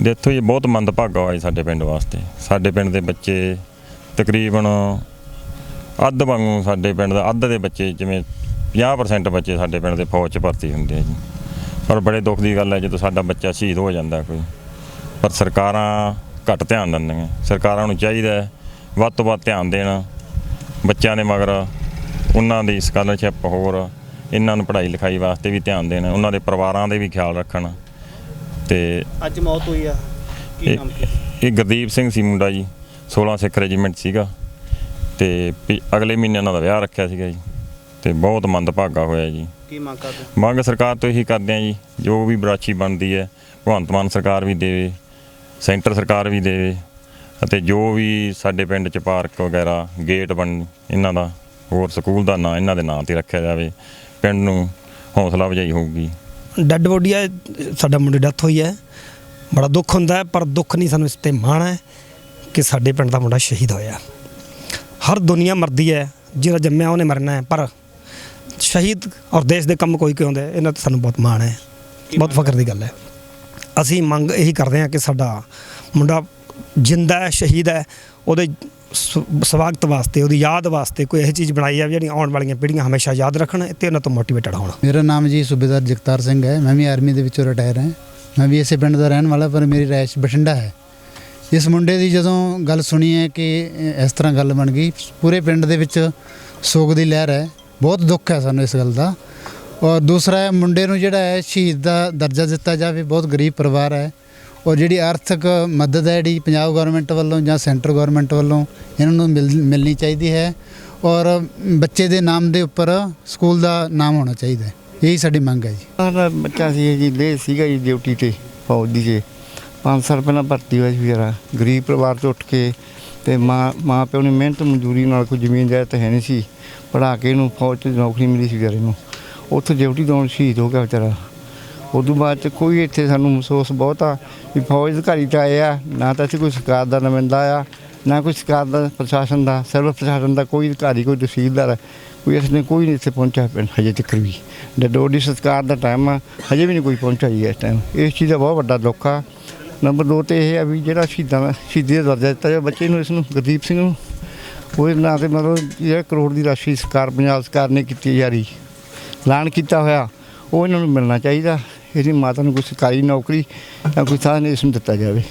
ਦੇਖੋ ਇਹ ਬਹੁਤ ਮੰਦਭਾਗਾ ਹੋਇਆ ਸਾਡੇ ਪਿੰਡ ਵਾਸਤੇ। ਸਾਡੇ ਪਿੰਡ ਦੇ ਬੱਚੇ ਤਕਰੀਬਨ ਅੱਧ ਵਾਂਗੂ ਸਾਡੇ ਪਿੰਡ ਦਾ, ਅੱਧ ਦੇ ਬੱਚੇ ਜਿਵੇਂ 50% ਬੱਚੇ ਸਾਡੇ ਪਿੰਡ ਦੇ ਫੌਜ 'ਚ ਭਰਤੀ ਹੁੰਦੇ ਆ ਜੀ। ਪਰ ਬੜੇ ਦੁੱਖ ਦੀ ਗੱਲ ਹੈ, ਜਦੋਂ ਸਾਡਾ ਬੱਚਾ ਸ਼ਹੀਦ ਹੋ ਜਾਂਦਾ ਕੋਈ, ਪਰ ਸਰਕਾਰਾਂ ਘੱਟ ਧਿਆਨ ਦਿੰਦੀਆਂ। ਸਰਕਾਰਾਂ ਨੂੰ ਚਾਹੀਦਾ ਵੱਧ ਤੋਂ ਵੱਧ ਧਿਆਨ ਦੇਣਾ। ਬੱਚਿਆਂ ਦੇ ਮਗਰ, ਉਹਨਾਂ ਦੀ ਸਕਾਲਰਸ਼ਿਪ ਹੋਰ ਇਹਨਾਂ ਨੂੰ ਪੜ੍ਹਾਈ ਲਿਖਾਈ ਵਾਸਤੇ ਵੀ ਧਿਆਨ ਦੇਣ ਉਹਨਾਂ ਦੇ ਪਰਿਵਾਰਾਂ ਦੇ ਵੀ ਖਿਆਲ ਰੱਖਣ। ਤੇ ਅੱਜ ਮੌਤ ਹੋਈ ਆ। ਕੀ ਇਹ ਨਾਮ ਕੀ ਇਹ ਗੁਰਦੀਪ ਸਿੰਘ ਸੀ ਮੁੰਡਾ ਜੀ 16 ਸਿੱਖ ਰੈਜੀਮੈਂਟ ਸੀਗਾ। ਤੇ ਪਿ- ਅਗਲੇ ਮਹੀਨੇ ਉਹਨਾਂ ਦਾ ਵਿਆਹ ਰੱਖਿਆ ਸੀਗਾ ਜੀ ਤੇ ਬਹੁਤ ਮੰਦਭਾਗਾ ਹੋਇਆ ਜੀ। ਕੀ ਮੰਗ ਕਰਦੇ? ਮੰਗ ਸਰਕਾਰ ਤੋਂ ਇਹੀ ਕਰਦੇ ਆ ਜੀ ਜੋ ਵੀ ਬਰਾਚੀ ਬਣਦੀ ਹੈ ਭਗਵੰਤ ਮਾਨ ਸਰਕਾਰ ਵੀ ਦੇਵੇ ਸੈਂਟਰ ਸਰਕਾਰ ਵੀ ਦੇਵੇ ਅਤੇ ਜੋ ਵੀ ਸਾਡੇ ਪਿੰਡ ਚ ਪਾਰਕ ਵਗੈਰਾ ਗੇਟ ਬਣ ਇਹਨਾਂ ਦਾ ਹੋਰ ਸਕੂਲ ਦਾ ਨਾਂ ਇਹਨਾਂ ਦੇ ਨਾਂ ਤੇ ਰੱਖਿਆ ਜਾਵੇ। ਪਿੰਡ ਨੂੰ ਹੌਸਲਾ ਵਜਾਈ ਹੋਊਗੀ। ਡੈੱਡ ਬੋਡੀ ਹੈ ਸਾਡਾ ਮੁੰਡੇ ਡੈਥ ਹੋਈ ਹੈ। ਬੜਾ ਦੁੱਖ ਹੁੰਦਾ ਹੈ, ਪਰ ਦੁੱਖ ਨਹੀਂ ਸਾਨੂੰ ਇਸ ਤੇ ਮਾਣ ਹੈ ਕਿ ਸਾਡੇ ਪਿੰਡ ਦਾ ਮੁੰਡਾ ਸ਼ਹੀਦ ਹੋਇਆ। ਹਰ ਦੁਨੀਆ ਮਰਦੀ ਹੈ, ਜਿਹੜਾ ਜੰਮਿਆ ਉਹਨੇ ਮਰਨਾ ਹੈ, ਪਰ ਸ਼ਹੀਦ ਔਰ ਦੇਸ਼ ਦੇ ਕੰਮ ਕੋਈ ਕੋਈ ਇਹਨਾਂ ਤੇ ਸਾਨੂੰ ਬਹੁਤ ਮਾਣ ਹੈ। ਬਹੁਤ ਫਖਰ ਦੀ ਗੱਲ ਹੈ। ਅਸੀਂ ਮੰਗ ਇਹੀ ਕਰਦੇ ਹਾਂ ਕਿ ਸਾਡਾ ਮੁੰਡਾ ਜਿੰਦਾ ਹੈ, ਸ਼ਹੀਦ ਹੈ, ਉਹਦੇ ਸਵਾਗਤ ਵਾਸਤੇ, ਉਹਦੀ ਯਾਦ ਵਾਸਤੇ ਕੋਈ ਇਹੋ ਚੀਜ਼ ਬਣਾਈ ਜਾਵੇ ਜਿਹੜੀ ਆਉਣ ਵਾਲੀਆਂ ਪੀੜ੍ਹੀਆਂ ਹਮੇਸ਼ਾ ਯਾਦ ਰੱਖਣ ਤੇ ਉਹਨਾਂ ਤੋਂ ਮੋਟੀਵੇਟਡ ਹੋਣ ਮੇਰਾ ਨਾਮ ਜੀ ਸੂਬੇਦਾਰ ਜਗਤਾਰ ਸਿੰਘ ਹੈ। ਮੈਂ ਵੀ ਆਰਮੀ ਦੇ ਵਿੱਚੋਂ ਰਿਟਾਇਰ ਹਾਂ। ਮੈਂ ਵੀ ਇਸੇ ਪਿੰਡ ਦਾ ਰਹਿਣ ਵਾਲਾ, ਪਰ ਮੇਰੀ ਰਿਹਾਇਸ਼ ਬਠਿੰਡਾ ਹੈ। ਇਸ ਮੁੰਡੇ ਦੀ ਜਦੋਂ ਗੱਲ ਸੁਣੀ ਹੈ ਕਿ ਇਸ ਤਰ੍ਹਾਂ ਗੱਲ ਬਣ ਗਈ, ਪੂਰੇ ਪਿੰਡ ਦੇ ਵਿੱਚ ਸੋਗ ਦੀ ਲਹਿਰ ਹੈ। ਬਹੁਤ ਦੁੱਖ ਹੈ ਸਾਨੂੰ ਇਸ ਗੱਲ ਦਾ। ਔਰ ਦੂਸਰਾ ਹੈ, ਮੁੰਡੇ ਨੂੰ ਜਿਹੜਾ ਹੈ, ਸ਼ਹੀਦ ਦਾ ਦਰਜਾ ਦਿੱਤਾ ਜਾਵੇ। ਬਹੁਤ ਗਰੀਬ ਪਰਿਵਾਰ ਹੈ। ਔਰ ਜਿਹੜੀ ਆਰਥਿਕ ਮਦਦ ਹੈ ਜਿਹੜੀ ਪੰਜਾਬ ਗਵਰਨਮੈਂਟ ਵੱਲੋਂ ਜਾਂ ਸੈਂਟਰ ਗਵਰਨਮੈਂਟ ਵੱਲੋਂ ਇਹਨਾਂ ਨੂੰ ਮਿਲ- ਮਿਲਣੀ ਚਾਹੀਦੀ ਹੈ ਔਰ ਬੱਚੇ ਦੇ ਨਾਮ ਦੇ ਉੱਪਰ ਸਕੂਲ ਦਾ ਨਾਮ ਹੋਣਾ ਚਾਹੀਦਾ ਹੈ। ਇਹੀ ਸਾਡੀ ਮੰਗ ਹੈ ਜੀ। ਸਾਡਾ ਬੱਚਾ ਸੀ ਜੀ ਲੈ ਸੀਗਾ ਜੀ ਡਿਊਟੀ ਤੇ, ਫੌਜ ਦੀ ਜੇ। ਪੰਜ ਸਾਲ ਪਹਿਲਾਂ ਭਰਤੀ ਹੋਇਆ ਸੀ ਵਿਚਾਰਾ। ਗਰੀਬ ਪਰਿਵਾਰ ਤੋਂ ਉੱਠ ਕੇ ਤੇ ਮਾਂ ਮਾਂ ਪਿਓ ਨੇ ਮਿਹਨਤ ਮਜ਼ਦੂਰੀ ਨਾਲ ਕੋਈ ਜ਼ਮੀਨ ਜਾਇਦਾਦ ਹੈ ਨਹੀਂ ਸੀ। ਪੜ੍ਹਾ ਕੇ ਇਹਨੂੰ ਫੌਜ 'ਚ ਨੌਕਰੀ ਮਿਲੀ ਸੀ ਵਿਚਾਰੇ ਨੂੰ। ਉੱਥੇ ਡਿਊਟੀ ਤੋਂ ਸ਼ਹੀਦ ਹੋ ਗਿਆ ਵਿਚਾਰਾ। ਉਦੋਂ ਬਾਅਦ ਚ ਕੋਈ ਇੱਥੇ ਸਾਨੂੰ ਮਹਿਸੂਸ ਬਹੁਤ ਆ ਵੀ ਫੌਜ ਅਧਿਕਾਰੀ ਤਾਂ ਆਏ ਆ, ਨਾ ਤਾਂ ਇੱਥੇ ਕੋਈ ਸਰਕਾਰ ਦਾ ਨੁਮਾਇੰਦਾ ਆ, ਨਾ ਕੋਈ ਸਰਕਾਰ ਦਾ ਪ੍ਰਸ਼ਾਸਨ ਦਾ ਸਿਵਲ ਪ੍ਰਸ਼ਾਸਨ ਦਾ, ਕੋਈ ਅਧਿਕਾਰੀ, ਕੋਈ ਤਹਿਸੀਲਦਾਰ, ਕੋਈ ਇਸਨੇ ਕੋਈ ਨਹੀਂ ਇੱਥੇ ਪਹੁੰਚਿਆ ਪਿੰਡ ਹਜੇ ਤੱਕ ਵੀ। ਡੋਡੀ ਸਰਕਾਰ ਦਾ ਟਾਈਮ ਆ, ਹਜੇ ਵੀ ਨਹੀਂ ਕੋਈ ਪਹੁੰਚਿਆ ਜੀ ਇਸ ਟਾਈਮ ਇਸ ਚੀਜ਼ ਦਾ ਬਹੁਤ ਵੱਡਾ ਦੁੱਖ ਆ। ਨੰਬਰ 2 ਤੇ ਇਹ ਆ ਵੀ ਜਿਹੜਾ ਸ਼ਹੀਦਾਂ ਦਾ ਸ਼ਹੀਦੀ ਦਾ ਦਰਜਾ ਦਿੱਤਾ ਜਾ ਬੱਚੇ ਨੂੰ, ਇਸ ਨੂੰ, ਗੁਰਦੀਪ ਸਿੰਘ ਨੂੰ, ਉਹਦੇ ਨਾਂ ਤੇ ਮਤਲਬ ਜਿਹੜਾ ਕਰੋੜ ਦੀ ਰਾਸ਼ੀ ਸਰਕਾਰ, ਪੰਜਾਬ ਸਰਕਾਰ ਨੇ ਕੀਤੀ ਜਾਰੀ। ਐਲਾਨ ਕੀਤਾ ਹੋਇਆ, ਉਹ ਇਹਨਾਂ ਨੂੰ ਮਿਲਣਾ ਚਾਹੀਦਾ। ਇਹਦੀ ਮਾਤਾ ਨੂੰ ਕੋਈ ਸਰਕਾਰੀ ਨੌਕਰੀ ਜਾਂ ਕੋਈ ਸਾਧਨ ਇਸ ਨੂੰ ਦਿੱਤਾ ਜਾਵੇ।